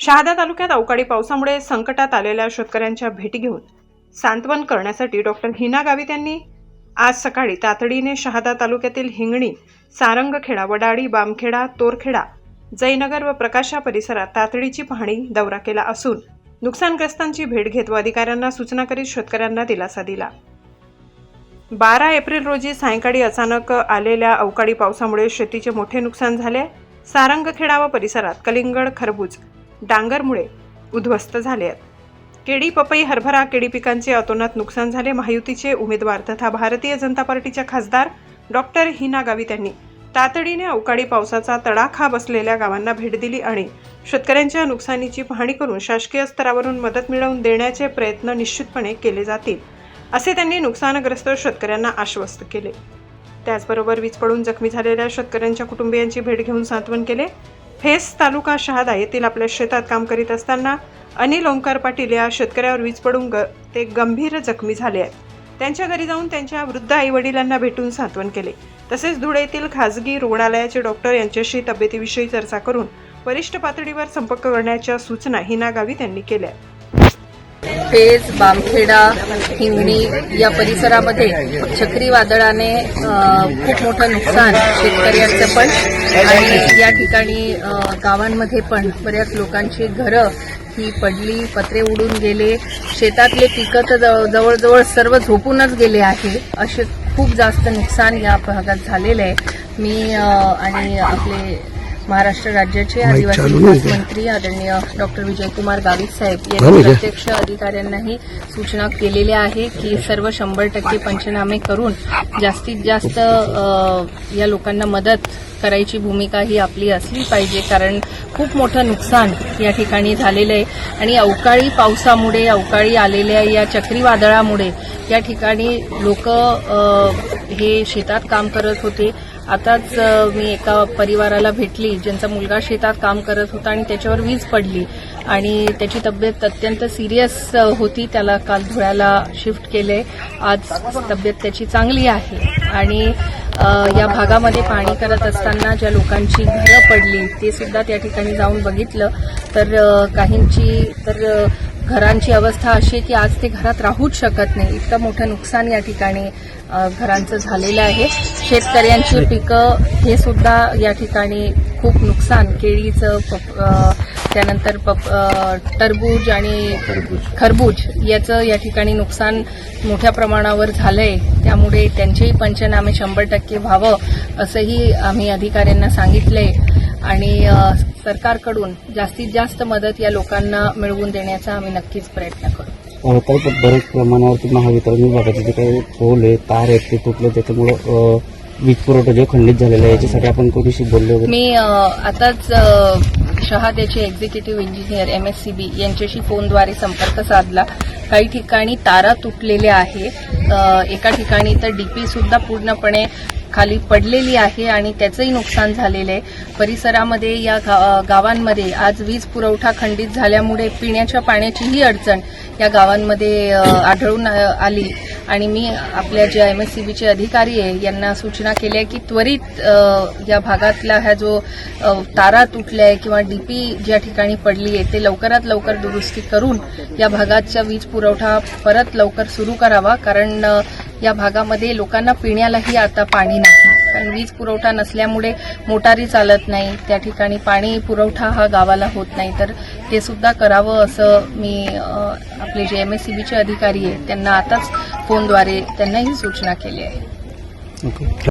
शहादा तालुक्यात अवकाळी पावसामुळे संकटात आलेल्या शेतकऱ्यांच्या भेटी घेऊन सांत्वन करण्यासाठी डॉक्टर हिना गावित यांनी आज सकाळी तातडीने शहादा तालुक्यातील हिंगणी सारंगखेडा वडाळी बामखेडा तोरखेडा जयनगर व प्रकाशा परिसरात तातडीची पाहणी दौरा केला असून नुकसानग्रस्तांची भेट घेत व अधिकाऱ्यांना सूचना करीत शेतकऱ्यांना दिलासा दिला. बारा एप्रिल रोजी सायंकाळी अचानक आलेल्या अवकाळी पावसामुळे शेतीचे मोठे नुकसान झाले. सारंगखेडा व परिसरात कलिंगड खरबूज डांगरमुळे उद्ध्वस्त झाले आहेत. केळी पपई हरभरा केळी पिकांचे अतोनात नुकसान झाले. महायुतीचे उमेदवार तथा भारतीय जनता पार्टीच्या खासदार डॉक्टर हिना गावित यांनी तातडीने अवकाळी पावसाचा तडाखा बसलेल्या गावांना भेट दिली आणि शेतकऱ्यांच्या नुकसानीची पाहणी करून शासकीय स्तरावरून मदत मिळवून देण्याचे प्रयत्न निश्चितपणे केले जातील असे त्यांनी नुकसानग्रस्त शेतकऱ्यांना आश्वस्त केले. त्याचबरोबर वीज पडून जखमी झालेल्या शेतकऱ्यांच्या कुटुंबियांची भेट घेऊन सांत्वन केले. फेस तालुका शहादा येथील आपल्या शेतात काम करीत असताना अनिल ओंकार पाटील या शेतकऱ्यावर वीज पडून ग ते गंभीर जखमी झाले आहेत. त्यांच्या घरी जाऊन त्यांच्या वृद्ध आईवडिलांना भेटून सांत्वन केले. तसेच धुळे येथील खाजगी रुग्णालयाचे डॉक्टर यांच्याशी तब्येतीविषयी चर्चा करून वरिष्ठ पातळीवर संपर्क करण्याच्या सूचना हिना गावित यांनी केल्या. पेज बामखेडा हिंगणी या परिसरामध्ये चक्रीवादळाने खूप मोठं नुकसान शेतकऱ्यांचं पण आणि या ठिकाणी गावांमध्ये पण बऱ्याच लोकांची घरं ही पडली पत्रे उडून गेले शेतातले पिकं तर जवळजवळ सर्व झोपूनच गेले आहे. असे खूप जास्त नुकसान या भागात झालेलं आहे. मी आणि आपले महाराष्ट्र राज्याचे आदिवासी विकास मंत्री आदरणीय डॉक्टर विजयकुमार गावित साहेब यांनी प्रत्यक्ष अधिकाऱ्यांनाही सूचना केलेल्या आहे की सर्व शंभर टक्के पंचनामे करून जास्तीत जास्त या लोकांना मदत करायची भूमिका ही आपली असली पाहिजे कारण खूप मोठं नुकसान या ठिकाणी झालेलं आहे. आणि अवकाळी पावसामुळे अवकाळी आलेल्या या चक्रीवादळामुळे या ठिकाणी लोक हे शेतात काम करत होते. आताच मी एका परिवाराला भेटली ज्यांचा मुलगा शेतात काम करत होता आणि त्याच्यावर वीज पडली. आणि त्याची तब्येत अत्यंत सिरियस होती. त्याला काल धुळ्याला शिफ्ट केले. आज तब्येत त्याची चांगली आहे. आणि या भागामध्ये पाणी करत असताना ज्या लोकांची घरं पडली ते सुद्धा त्या ठिकाणी जाऊन बघितलं. तर काहींची तर घरांची अवस्था अशी आहे की आज ते घरात राहूच शकत नाही. इतकं मोठं नुकसान या ठिकाणी घरांचं झालेलं आहे. शेतकऱ्यांची पिकं हे सुद्धा या ठिकाणी खूप नुकसान. केळीचं त्यानंतर पप टरबूज आणि खरबूज याचं या ठिकाणी नुकसान मोठ्या प्रमाणावर झालंय. त्यामुळे त्यांचेही पंचनामे शंभर टक्के व्हावं असंही आम्ही अधिकाऱ्यांना सांगितलंय. आणि सरकारकडून जास्तीत जास्त मदत या लोकांना मिळवून देण्याचा आम्ही नक्कीच प्रयत्न करू. काही बऱ्याच प्रमाणावरती महावितरण विभागाचे जे काही पोल आहे तार आहेत ते तुटले त्याच्यामुळं वीज पुरवठा जो खंडित झालेला आहे याच्यासाठी आपण कोणीशी बोललो मी आताच शहाद्याचे executive engineer M S C B यांच्याशी फोनद्वारे संपर्क साधला. काही ठिकाणी तारा तुटलेल्या आहे एका ठिकाणी तर डीपी सुद्धा पूर्णपणे खाली पडलेली आहे आणि त्याचंही नुकसान झालेलं आहे. परिसरामध्ये या गा- गावांमध्ये आज वीज पुरवठा खंडित झाल्यामुळे पिण्याच्या पाण्याचीही अडचण या गावांमध्ये आढळून आली. आणि मी आपल्या जे एम एस सी बीचे अधिकारी आहे यांना सूचना केल्या की त्वरित या भागातला हा जो तारा तुटल्या आहे किंवा डीपी ज्या ठिकाणी पडली आहे ते लवकरात लवकर दुरुस्ती करून या भागाच्या वीज पुरवठा परत लवकर सुरू करावा. कारण या भागामध्ये लोकांना पिण्यालाही आता पाणी नाही. कारण वीज पुरवठा नसल्यामुळे मोटारी चालत नाही. त्या ठिकाणी पाणी पुरवठा हा गावाला होत नाही. तर ते सुद्धा करावं असं मी आपले जे एम एस सी बीचे अधिकारी आहेत त्यांना आताच फोनद्वारे त्यांना ही सूचना केली आहे.